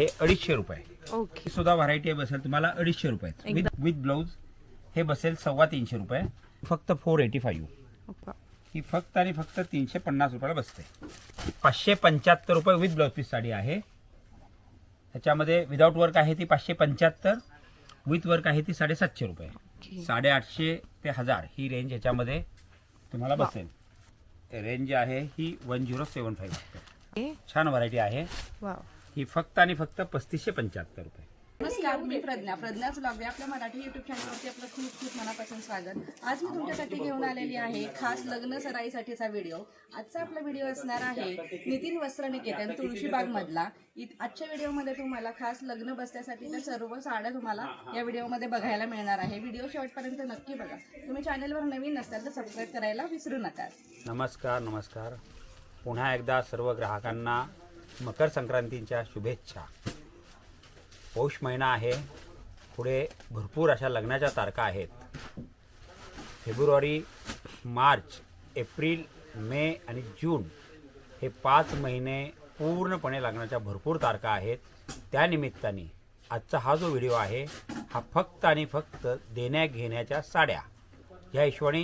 हे अडीचशे रुपये ओके सुद्धा व्हरायटी बसेल तुम्हाला अडीचशे रुपये विथ. विथ ब्लाऊज हे बसेल सव्वा तीनशे रुपये फक्त फोर एटी फाईव्ह. ही फक्त आणि फक्त तीनशे पन्नास रुपयाला बसते पाचशे पंच्याहत्तर रुपये विथ ब्लाऊज पीस साडी आहे ह्याच्यामध्ये विदाऊट वर्क आहे ती पाचशे पंच्याहत्तर विथ वर्क आहे ती साडेसातशे रुपये. साडेआठशे ते हजार ही रेंज ह्याच्यामध्ये तुम्हाला. बसेल रेंज आहे ही वन झिरो सेवन फाईव्ह. छान व्हरायटी आहे. ही फक्त आणि फक्त पस्तीसशे पंच्याहत्तर रुपये. नमस्कार मी प्रज्ञा. प्रज्ञाच ब्लॉग आपल्या मराठी युट्यूब चॅनलवरती आपलं खूप खूप मनापासून स्वागत. आज मी तुमच्यासाठी घेऊन आलेली आहे खास लग्न सराईसाठीचा व्हिडिओ आजचा आपला व्हिडिओ असणार आहे नितीन वस्त्र निकेतन तुळशीबाग मधला इत- आजच्या व्हिडिओमध्ये तुम्हाला खास लग्न बसण्यासाठीच्या सर्व साड्या तुम्हाला या व्हिडिओमध्ये बघायला मिळणार आहे. व्हिडिओ शेवटपर्यंत नक्की बघा. तुम्ही चॅनलवर नवीन नसताल तर सबस्क्राईब करायला विसरू नका. नमस्कार नमस्कार. पुन्हा एकदा सर्व ग्राहकांना मकर संक्रांतीच्या शुभेच्छा. पौष महिना आहे. पुढे भरपूर अशा लग्नाच्या तारखा आहेत. फेब्रुवारी मार्च एप्रिल मे आणि जून हे पाच महिने पूर्णपणे लग्नाच्या भरपूर तारखा आहेत. त्यानिमित्ताने आजचा हा जो व्हिडिओ आहे हा फक्त आणि फक्त देण्या घेण्याच्या साड्या. या हिशोबाने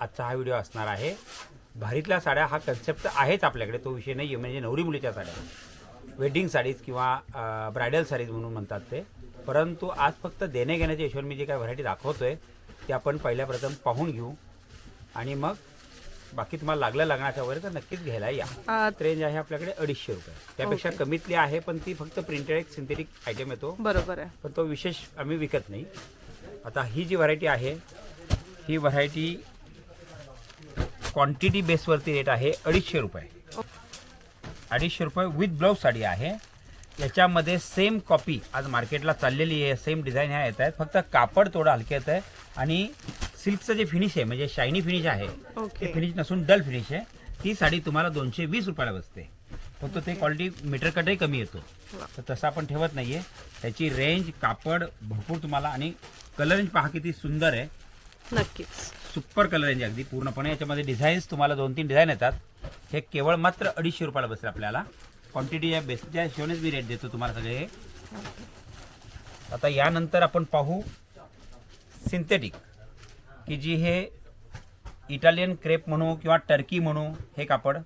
आजचा हा व्हिडिओ असणार आहे. भारीतल्या साड्या हा कन्सेप्ट आहेच आपल्याकडे. तो विषय नाही आहे म्हणजे नवरी मुलीच्या साड्या. वेडिंग साडीज किंवा ब्रायडल साडीज म्हणून म्हणतात ते. परंतु आज फक्त देणे घेण्याच्या हिशोबाने मी जे काही व्हरायटी दाखवतोय ते आपण पहिल्या प्रथम पाहून घेऊ. आणि मग बाकी तुम्हाला लागलं लग्नाच्या वगैरे तर नक्कीच घ्यायला या. रेंज आहे आपल्याकडे अडीचशे रुपये. त्यापेक्षा. कमीतली आहे पण ती फक्त प्रिंटेड एक सिंथेटिक आयटम येतो बरोबर आहे. पण तो विशेष आम्ही विकत नाही. आता ही जी व्हरायटी आहे ही व्हरायटी क्वांटिटी बेसवरती रेट आहे अडीचशे रुपये. अडीचशे रुपये विथ ब्लाऊज साडी आहे. याच्यामध्ये सेम कॉपी आज मार्केटला चाललेली आहे सेम डिझाईन ह्या येत आहेत. फक्त कापड थोडं हलके येत आहे आणि सिल्कचं जे फिनिश आहे म्हणजे शायनी फिनिश आहे. ते फिनिश नसून डल फिनिश आहे. ती साडी तुम्हाला दोनशे वीस रुपयाला बसते. फक्त ते क्वालिटी मीटर कटही कमी येतो. तर तसं आपण ठेवत नाहीये. त्याची रेंज कापड भरपूर तुम्हाला आणि कलर रेंज पहा किती सुंदर आहे. नक्कीच. सुपर कलर रेंज अगदी. पूर्णपणे याच्यामध्ये डिझाईन्स तुम्हाला दोन तीन डिझाईन येतात. हे केवळ मात्र अडीचशे रुपयाला बसेल आपल्याला. क्वांटिटी या बेसच्या हिशोबानेच मी रेट देतो तुम्हाला सगळे. हे आता यानंतर आपण पाहू सिंथेटिक की जी हे इटालियन क्रेप म्हणू किंवा टर्की म्हणू हे कापड.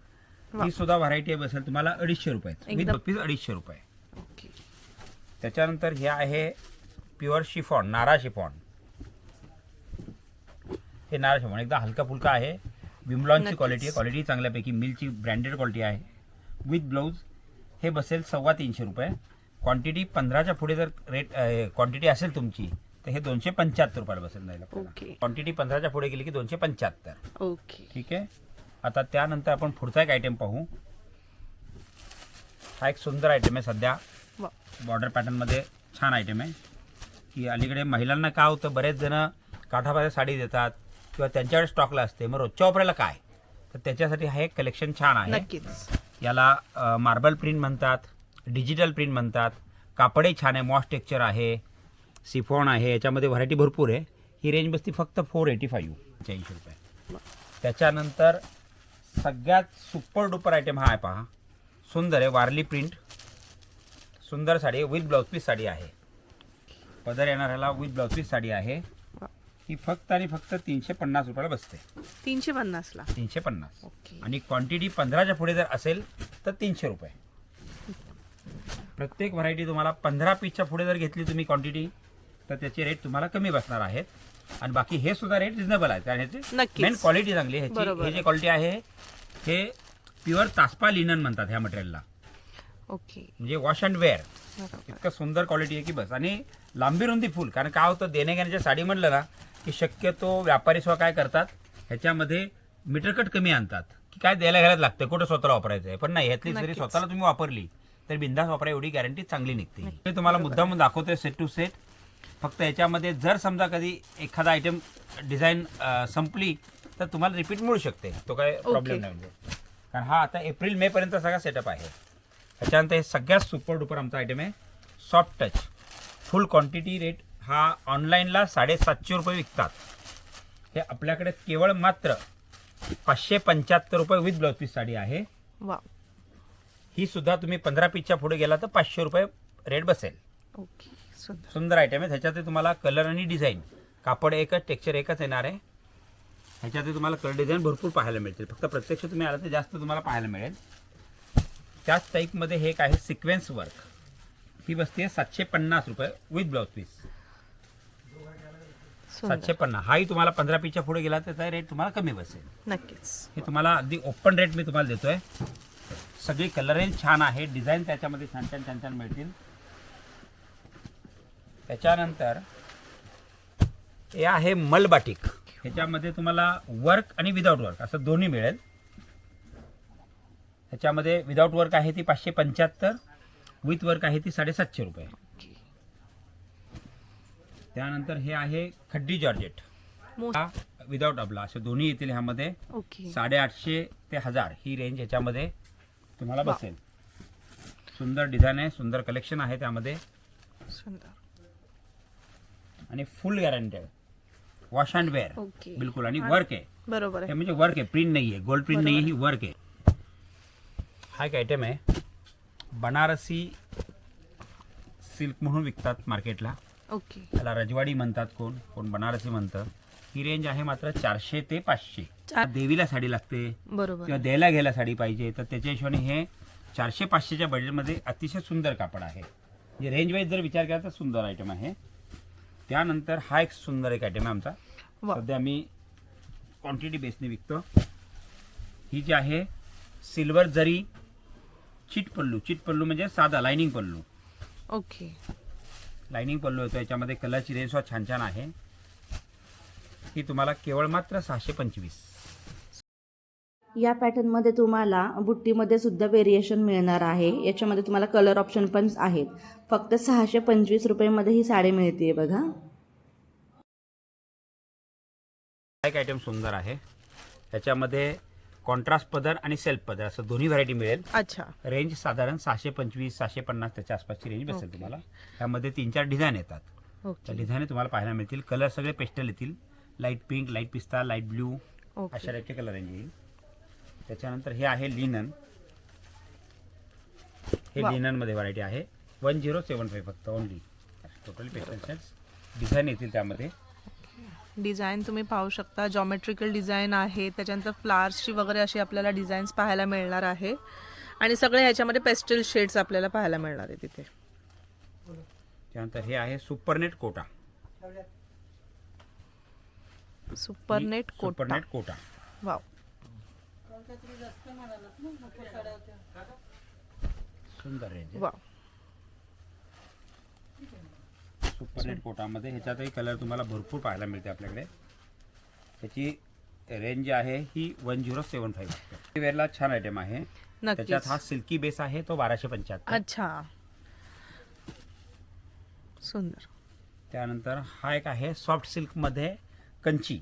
ही सुद्धा व्हरायटी बसेल तुम्हाला अडीचशे रुपये. विथ एकदम. पीस अडीचशे रुपये. त्याच्यानंतर हे आहे प्युअर शिफॉन नारा शिफॉन हे नारा शिफॉन एकदा हलका फुलका आहे. विमलॉनची. क्वालिटी आहे. क्वालिटी चांगल्यापैकी मिलची ब्रँडेड क्वालिटी आहे. विथ ब्लाऊज हे बसेल सव्वा तीनशे रुपये. क्वांटिटी पंधराच्या पुढे जर रेट क्वांटिटी असेल तुमची तर हे दोनशे पंच्याहत्तर रुपयाला बसेल ओके. क्वांटिटी पंधराच्या पुढे गेली की दोनशे पंच्याहत्तर. ओके. ठीक आहे? आता त्यानंतर आपण पुढचा एक आयटम पाहू. हा एक सुंदर आयटम आहे सध्या. बॉर्डर पॅटर्नमध्ये छान आयटम आहे. की अलीकडे महिलांना काय होतं? बरेच जण काठापाऱ्या साडी देतात. किंवा त्यांच्याकडे स्टॉकला असते. मग रोजच्या वापरायला काय? तर त्याच्यासाठी हा एक कलेक्शन छान आहे. याला मार्बल प्रिंट म्हणतात डिजिटल प्रिंट म्हणतात. कापडही छान आहे मॉस टेक्चर आहे सिफॉन आहे याच्यामध्ये व्हरायटी भरपूर आहे. ही रेंज बसती फक्त फोर एटी फाईव्ह ऐंशी रुपये. त्याच्यानंतर सगळ्यात सुपर डुपर आयटम हा आहे पहा. सुंदर आहे वारली प्रिंट सुंदर sari with blouse piece sari आहे. पदर येणार ह्याला विथ ब्लाऊज पीस साडी आहे. ही फक्त आणि फक्त तीनशे पन्नास रुपयाला बसते. तीनशे पन्नासला तीनशे पन्नास ओके. आणि क्वांटिटी पंधराच्या पुढे जर असेल तर तीनशे रुपये. प्रत्येक व्हरायटी तुम्हाला पंधरा पीसच्या पुढे जर घेतली तुम्ही क्वांटिटी तर त्याचे रेट तुम्हाला कमी बसणार आहेत. आणि बाकी हे सुद्धा रेट रिझनेबल आहेत. कारण ह्याची. मेन क्वालिटी चांगली आहे. ह्याची हे जे आहे. क्वालिटी आहे हे प्युअर तासपा लिनन म्हणतात ह्या मटेरियलला ओके. म्हणजे वॉश अँड वेअर. इतकं सुंदर क्वालिटी आहे की बस. आणि लांबी रुंदी फुल कारण काय होतं देणे घेण्याच्या साडी म्हणलं ना की शक्यतो व्यापारी सुद्धा काय करतात ह्याच्यामध्ये मीटर कट कमी आणतात. की काय द्यायला घ्यायला लागतं कुठं स्वतःला वापरायचं आहे. पण नाही ह्यातली जरी. स्वतःला तुम्ही वापरली तर बिंदास वापरा एवढी गॅरंटी चांगली निघते. मी तुम्हाला मुद्दाम दाखवतोय सेट टू सेट फक्त याच्यामध्ये जर समजा कधी एखादा आयटम डिझाईन संपली तर तुम्हाला रिपीट मिळू शकते. तो काय प्रॉब्लेम नाही म्हणजे. कारण हा आता एप्रिल मे पर्यंत सगळा सेटअप आहे. त्याच्यानंतर हे सगळ्यात सुपर डुपर आमचा आयटम आहे soft touch full quantity rate हा ऑनलाईनला साडेसातशे रुपये विकतात. हे आपल्याकडे केवळ मात्र पाचशे पंच्याहत्तर रुपये विथ ब्लाऊज पीस साडी आहे. वा. ही सुद्धा तुम्ही पंधरा पीसच्या पुढे गेला तर पाचशे रुपये रेट बसेल. ओके सुंदर. सुंदर आयटम आहे. ह्याच्यात तुम्हाला कलर आणि डिझाईन कापड एकच टेक्स्चर एकच येणार आहे. ह्याच्यात तुम्हाला कलर डिझाईन भरपूर पाहायला मिळतील. फक्त प्रत्यक्ष तुम्ही आला तर जास्त तुम्हाला पाहायला मिळेल. त्याच टाईपमध्ये हे एक आहे सिक्वेन्स वर्क ती बसते सातशे पन्नास रुपये विथ ब्लाउज पीस सातशे पन्नास हाही तुम्हाला पंधरा पीसच्या पुढे गेला तर रेट तुम्हाला कमी बसेल. नक्कीच. हे तुम्हाला अगदी ओपन रेट मी तुम्हाला देतोय. सगळी कलर रेंज छान आहे. डिझाईन त्याच्यामध्ये छान छान छान छान मिळतील. त्याच्यानंतर हे आहे मलबाटिक. ह्याच्यामध्ये तुम्हाला वर्क आणि विदाऊट वर्क असं दोन्ही मिळेल. ह्याच्यामध्ये विदाऊट वर्क आहे ती पाचशे पंच्याहत्तर विथ वर्क आहे ती साडेसातशे रुपये. त्यानंतर हे आहे खड्डी जॉर्जेट. हा विदाऊट अबला असे दोन्ही येतील ह्यामध्ये. ओके. साडेआठशे ते हजार ही रेंज ह्याच्यामध्ये तुम्हाला वा. बसेल. सुंदर डिझाईन आहे सुंदर कलेक्शन आहे त्यामध्ये. सुंदर. आणि full guaranteed wash and wear okay. बिलकुल आणि आणि- वर्क आहे. बरोबर हे आहे म्हणजे वर्क आहे प्रिंट नाही आहे गोल्ड प्रिंट नाही आहे ही वर्क आहे. हा एक आयटम आहे. बनारसी सिल्क म्हणून विकतात मार्केटला ओके. त्याला रजवाडी म्हणतात कोण? कोण बनारसी म्हणतं. ही रेंज आहे मात्र चारशे ते पाचशे. चार- देवीला साडी लागते. बरोबर. किंवा द्यायला घ्यायला साडी पाहिजे. तर त्याच्या हिशोबाने हे चारशे पाचशेच्या बजेटमध्ये अतिशय सुंदर कापड आहे. म्हणजे रेंज वाईज जर विचार केला तर सुंदर आयटम आहे. त्यानंतर हा एक सुंदर एक आयटम आहे आमचा. वा. सध्या आम्ही क्वांटिटी बेसने विकतो. ही जी आहे सिल्वर जरी चिट पल्लू चिट पल्लू म्हणजे साधा lining pallu. Okay. Lining pallu येतो याच्यामध्ये कलरची रेंज सुद्धा छान छान आहे. ही तुम्हाला केवळ मात्र सहाशे पंचवीस. या पॅटर्नमध्ये तुम्हाला बुट्टीमध्ये सुद्धा व्हेरिएशन मिळणार आहे. याच्यामध्ये तुम्हाला कलर ऑप्शन पण आहेत. फक्त सहाशे पंचवीस रुपयेमध्ये ही साडी मिळते बघा. एक आयटम सुंदर आहे. त्याच्यामध्ये कॉन्ट्रास्ट पदर आणि सेल्फ पदर असं दोन्ही व्हरायटी मिळेल. अच्छा. रेंज साधारण सहाशे पंचवीस सहाशे पन्नास त्याच्या आसपासची रेंज बसेल. तुम्हाला. त्यामध्ये तीन चार डिझाईन येतात त्या डिझाईन तुम्हाला पाहायला मिळतील. कलर सगळे पेस्टल येतील. लाइट पिंक लाइट पिस्ता लाइट ब्ल्यू अशा टाईपचे कलर रेंज येईल. त्याच्यानंतर हे आहे लिनन हे. लिननमध्ये व्हरायटी आहे. वन झिरो सेवन फाईव्ह फक्त ओनली टोटली पेस्टल डिझाईन येतील त्यामध्ये. डिझाईन तुम्ही पाहू शकता. जॉमेट्रिकल डिझाईन आहे. त्याच्यानंतर फ्लावर्सची वगैरे अशी आपल्याला डिझाईन्स पाहायला मिळणार आहे. आणि सगळे ह्याच्यामध्ये पेस्टल शेड्स आपल्याला पाहायला मिळणार आहे तिथे. त्यानंतर हे आहे supernet Kota. Supernet Kota. Supernet Kota. Wow. सुंदर. वाव. सुपरनेट कोटामध्ये ह्याच्यातही कलर तुम्हाला भरपूर पाहायला मिळते आपल्याकडे. त्याची रेंज जी आहे ही वन झिरो सेवन फाईव्ह वेअरला छान आयटम आहे. त्याच्यात हा सिल्की बेस आहे तो बाराशे पंच्याहत्तर. अच्छा. सुंदर. त्यानंतर हा एक आहे सॉफ्ट सिल्कमध्ये कंची.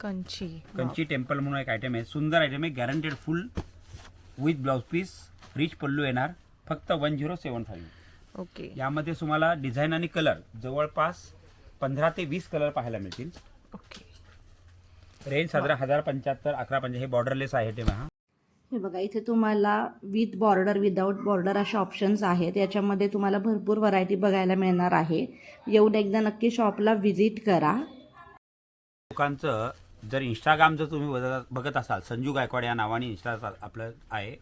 कंची. वाव. कंची टेम्पल म्हणून एक आयटम आहे. सुंदर आयटम आहे guaranteed full with blouse piece rich pallu येणार. फक्त one zero seven five okay. यामध्ये तुम्हाला डिझाईन आणि कलर जवळपास पंधरा ते वीस कलर पाहायला मिळतील. ओके. रेंज साधारण हजार पंच्याहत्तर अकरा पंचा हे बॉर्डरलेस आहे ते हा हे बघा इथे तुम्हाला विथ बॉर्डर विदाऊट बॉर्डर असे ऑप्शन्स आहेत. याच्यामध्ये तुम्हाला भरपूर व्हरायटी बघायला मिळणार आहे. येऊन एकदा नक्की शॉपला व्हिजिट करा. लोकांचं जर इंस्टाग्राम जर तुम्ही बघत- बघत असाल संजू गायकवाड या नावाने इंस्टा आपलं आहे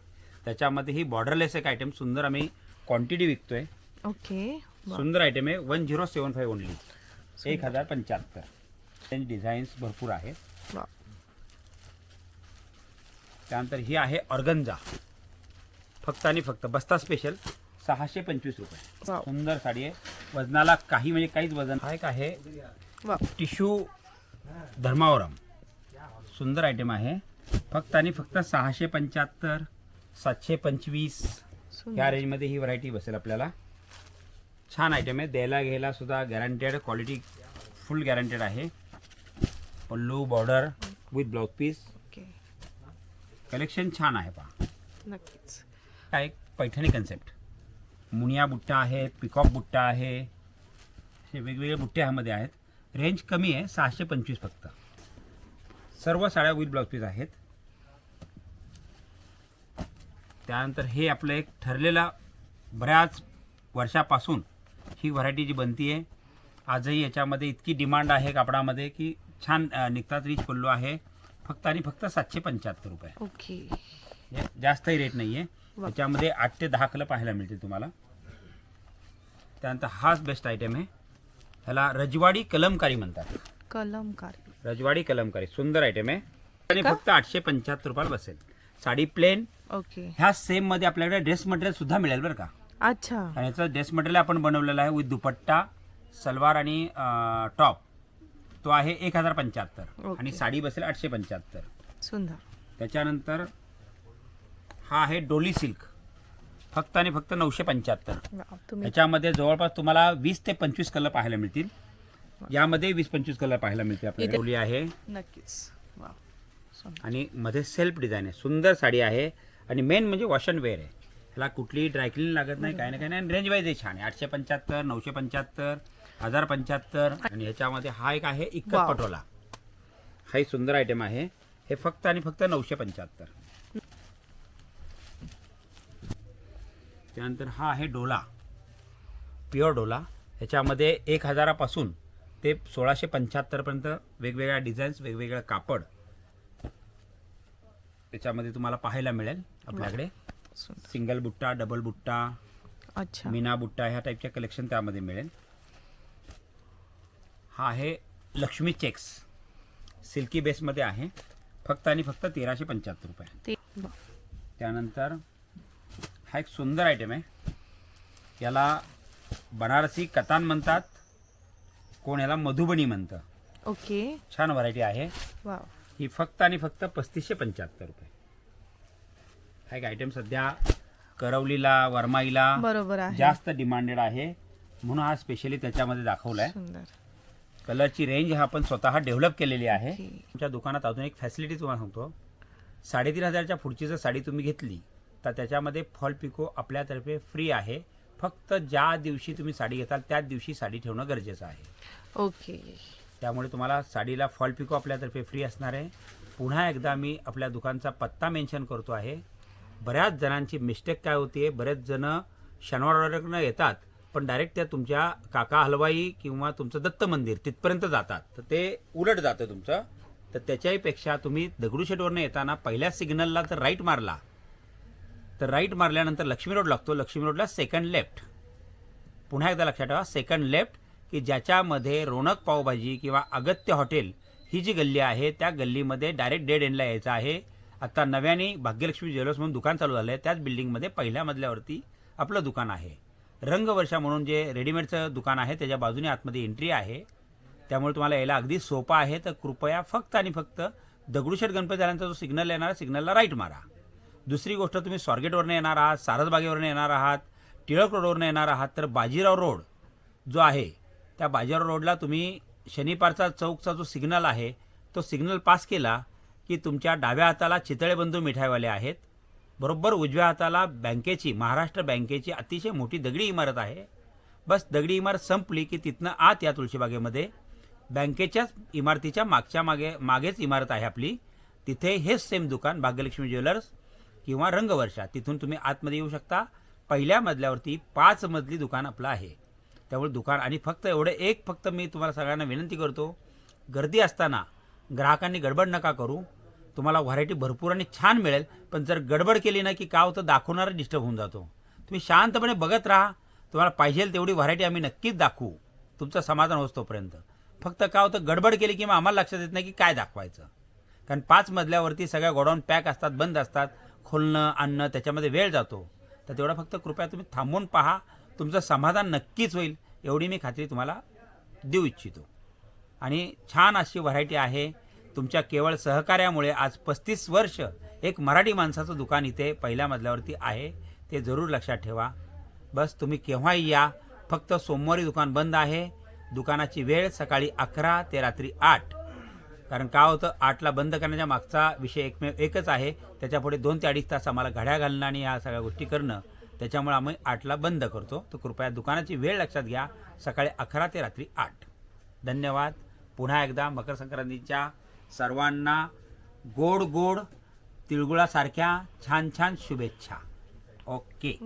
त्याच्यामध्ये ही बॉर्डरलेस एक आयटम सुंदर आम्ही क्वांटिटी विकतोय. ओके. सुंदर आयटम आहे. One zero seven five only एक हजार पंच्याहत्तर. डिझाईन्स भरपूर आहेत. त्यानंतर ही आहे ऑर्गन्झा. फक्त आणि फक्त बस्ता स्पेशल सहाशे पंचवीस रुपये. वाव. सुंदर साडी आहे. वजनाला काही म्हणजे काहीच वजन हा एक आहे. टिश्यू धर्मावरम. सुंदर आयटम आहे. फक्त आणि फक्त सहाशे पंच्याहत्तर सातशे पंचवीस. या रेंजमध्ये ही व्हरायटी बसेल आपल्याला. छान आयटम आहे. द्यायला घ्यायला सुद्धा गॅरंटेड क्वालिटी फुल गॅरंटेड आहे. Pallu border with blouse piece okay collection छान आहे पहा. नक्कीच. हा एक पैठणी कन्सेप्ट मुनिया बुट्टा आहे पिकॉक बुट्टा आहे. असे वेगवेगळे बुट्टे ह्यामध्ये आहेत. रेंज कमी आहे सहाशे पंचवीस फक्त. सर्व साड्या विथ ब्लाउज पीस आहेत. त्यानंतर हे आपलं एक ठरलेला बऱ्याच वर्षापासून ही व्हरायटी जी बनती आहे. आजही याच्यामध्ये इतकी डिमांड आहे कापडामध्ये की छान निघतात रिच पल्लू आहे. फक्त आणि फक्त सातशे पंच्याहत्तर रुपये. ओके. जास्तही रेट नाही आहे. त्याच्यामध्ये आठ ते दहा कलर पाहायला मिळतील तुम्हाला. त्यानंतर हाच बेस्ट आयटम आहे. ह्याला रजवाडी कलमकारी म्हणतात. कलमकारी. रजवाडी कलमकारी सुंदर आयटम आहे. आणि? फक्त आठशे पंच्याहत्तर रुपयाला बसेल. Sari plain okay. ह्या सेममध्ये आपल्याकडे ड्रेस मटेरियल सुद्धा मिळेल बरं का. अच्छा. आणि याचं ड्रेस मटेरियल आपण बनवलेलं आहे विथ दुपट्टा सलवार आणि टॉप तो आहे एक हजार पंच्याहत्तर. आणि साडी बसेल आठशे पंच्याहत्तर. सुंदर. त्याच्यानंतर हा आहे डोली सिल्क. फक्त आणि फक्त नऊशे पंच्याहत्तर. याच्यामध्ये जवळपास तुम्हाला वीस ते पंचवीस कलर पाहायला मिळतील. यामध्ये वीस पंचवीस कलर पाहायला मिळतील आपल्याला. इथे- डोली आहे. नक्कीच. आणि मध्ये सेल्फ डिझाईन आहे. सुंदर साडी आहे. आणि मेन म्हणजे वॉश अँड वेअर आहे. ह्याला कुठलीही ड्रायक्लिन लागत नाही काही ना काही नाही. आणि रेंज वाईज आहे छान आहे. आठशे पंच्याहत्तर नऊशे पंच्याहत्तर हजार पंच्याहत्तर. आणि ह्याच्यामध्ये हा एक आहे इक्कत वाव. पटोला. हाही सुंदर आयटम आहे. हे फक्त आणि फक्त नऊशे पंच्याहत्तर. त्यानंतर हा आहे डोला. प्युअर डोला. ह्याच्यामध्ये एक हजारापासून ते सोळाशे पंच्याहत्तरपर्यंत वेगवेगळ्या डिझाईन्स वेगवेगळं कापड. त्याच्यामध्ये तुम्हाला पाहायला मिळेल आपल्याकडे. सिंगल बुट्टा डबल बुट्टा अच्छा. मीना बुट्टा ह्या टाईपच्या कलेक्शन त्यामध्ये मिळेल. हा आहे लक्ष्मी चेक्स सिल्की बेसमध्ये आहे. फक्त आणि फक्त तेराशे पंच्याहत्तर रुपये. त्यानंतर हा एक सुंदर आयटम आहे. याला बनारसी कतान म्हणतात. कोण याला मधुबनी म्हणतं. ओके. छान व्हरायटी आहे. ही फक्त आणि फक्त पस्तीसशे पंच्याहत्तर रुपये. हा एक आयटम सध्या करवलीला वरमाईला बरोबर आहे. जास्त डिमांडेड आहे. म्हणून हा स्पेशली त्याच्यामध्ये दाखवलाय. सुंदर. कलरची रेंज हा आपण स्वतः डेव्हलप केलेली आहे. तुमच्या दुकानात अजून एक फॅसिलिटी तुम्हाला सांगतो. साडेतीन हजारच्या पुढची जर साडी तुम्ही घेतली तर त्याच्यामध्ये फॉल पिको आपल्यातर्फे फ्री आहे. फक्त ज्या दिवशी तुम्ही साडी घेताल त्याच दिवशी साडी ठेवणं गरजेचं आहे. ओके. त्यामुळे तुम्हाला साडीला फॉल पिको आपल्यातर्फे फ्री असणार आहे. पुन्हा एकदा मी आपल्या दुकानचा पत्ता मेन्शन करतो आहे. बऱ्याच जणांची मिस्टेक काय होते बरेच जण शनिवार येतात पण डायरेक्ट त्या तुमच्या काका हलवाई किंवा तुमचं दत्त मंदिर तिथपर्यंत जातात. तर ते उलट जातं तुमचं. तर त्याच्याही पेक्षा तुम्ही दगडूशेठवरनं येताना पहिल्या सिग्नलला जर राईट मारला तर राईट मारल्यानंतर लक्ष्मी रोड लागतो. लक्ष्मी रोडला सेकंड लेफ्ट पुन्हा एकदा लक्षात ठेवा सेकंड लेफ्ट की ज्याच्यामध्ये रोनक पावभाजी किंवा अगत्य हॉटेल ही जी गल्ली आहे त्या गल्लीमध्ये डायरेक्ट डेड एंडला यायचं आहे. आता नव्याने भाग्यलक्ष्मी ज्वेलर्स म्हणून दुकान चालू झालं आहे त्याच बिल्डिंगमध्ये पहिल्या मजल्यावरती आपलं दुकान आहे. रंगवर्षा म्हणून जे रेडीमेडचं दुकान आहे त्याच्या बाजूने आतमध्ये एंट्री आहे. त्यामुळे तुम्हाला यायला अगदी सोपं आहे. तर कृपया फक्त आणि फक्त दगडूशेठ गणपती झाल्यांचा जो सिग्नल येणार सिग्नलला राईट मारा. दुसरी गोष्ट तुम्ही स्वारगेटवरनं येणार आहात सारसबागेवरनं येणार आहात टिळक रोडवरनं येणार आहात तर बाजीराव रोड जो आहे त्या बाजीराव रोडला तुम्ही शनिपारचा चौकचा जो सिग्नल आहे तो सिग्नल पास केला की तुमच्या डाव्या हाताला चितळे बंधू मिठाईवाले आहेत. बरोबर उजव्या हाताला बँकेची महाराष्ट्र बँकेची अतिशय मोठी दगडी इमारत आहे. बस दगडी इमारत संपली की तिथनं आत या तुळशीबागेमध्ये. बँकेच्याच इमारतीच्या मागच्या मागे मागेच इमारत आहे आपली. तिथे हेच सेम दुकान भाग्यलक्ष्मी ज्वेलर्स किंवा रंगवर्षा तिथून तुम्ही आतमध्ये येऊ शकता. पहिल्या मजल्यावरती पाच मजली दुकान आपलं आहे. त्यामुळे दुकान आणि फक्त एवढं एक फक्त मी तुम्हाला सगळ्यांना विनंती करतो. गर्दी असताना ग्राहकांनी गडबड नका करू. तुम्हाला व्हरायटी भरपूर आणि छान मिळेल पण जर गडबड केली ना की का होतं दाखवणारा डिस्टर्ब होऊन जातो. तुम्ही शांतपणे बघत राहा. तुम्हाला पाहिजे तेवढी व्हरायटी आम्ही नक्कीच दाखवू. तुमचं समाधान होतोपर्यंत फक्त का होतं गडबड केली की मग आम्हाला लक्षात येत नाही की काय दाखवायचं. कारण पाच मजल्यावरती सगळ्या गोडाऊन पॅक असतात बंद असतात. खोलणं आणणं त्याच्यामध्ये वेळ जातो. तर तेवढा फक्त कृपया तुम्ही थांबून पहा. तुमचं समाधान नक्कीच होईल एवढी मी खात्री तुम्हाला देऊ इच्छितो. आणि छान अशी व्हरायटी आहे. तुमच्या केवळ सहकार्यामुळे आज पस्तीस वर्ष एक मराठी माणसाचं दुकान इथे पहिल्या मजल्यावरती आहे. ते जरूर लक्षात ठेवा. बस तुम्ही केव्हाही या. फक्त सोमवारी दुकान बंद आहे. दुकानाची वेळ सकाळी अकरा ते रात्री आठ. कारण का होतं? आठला बंद करण्याच्या मागचा विषय एकमेव एकच आहे. त्याच्यापुढे दोन ते अडीच तास आम्हाला घड्या घालणं आणि या सगळ्या गोष्टी करणं. त्याच्यामुळे आम्ही आठला बंद करतो. तर कृपया दुकानाची वेळ लक्षात घ्या. सकाळी अकरा ते रात्री आठ. धन्यवाद. पुन्हा एकदा मकर संक्रांतीच्या सर्वांना गोड गोड तिळगुळासारख्या छान छान शुभेच्छा. ओके.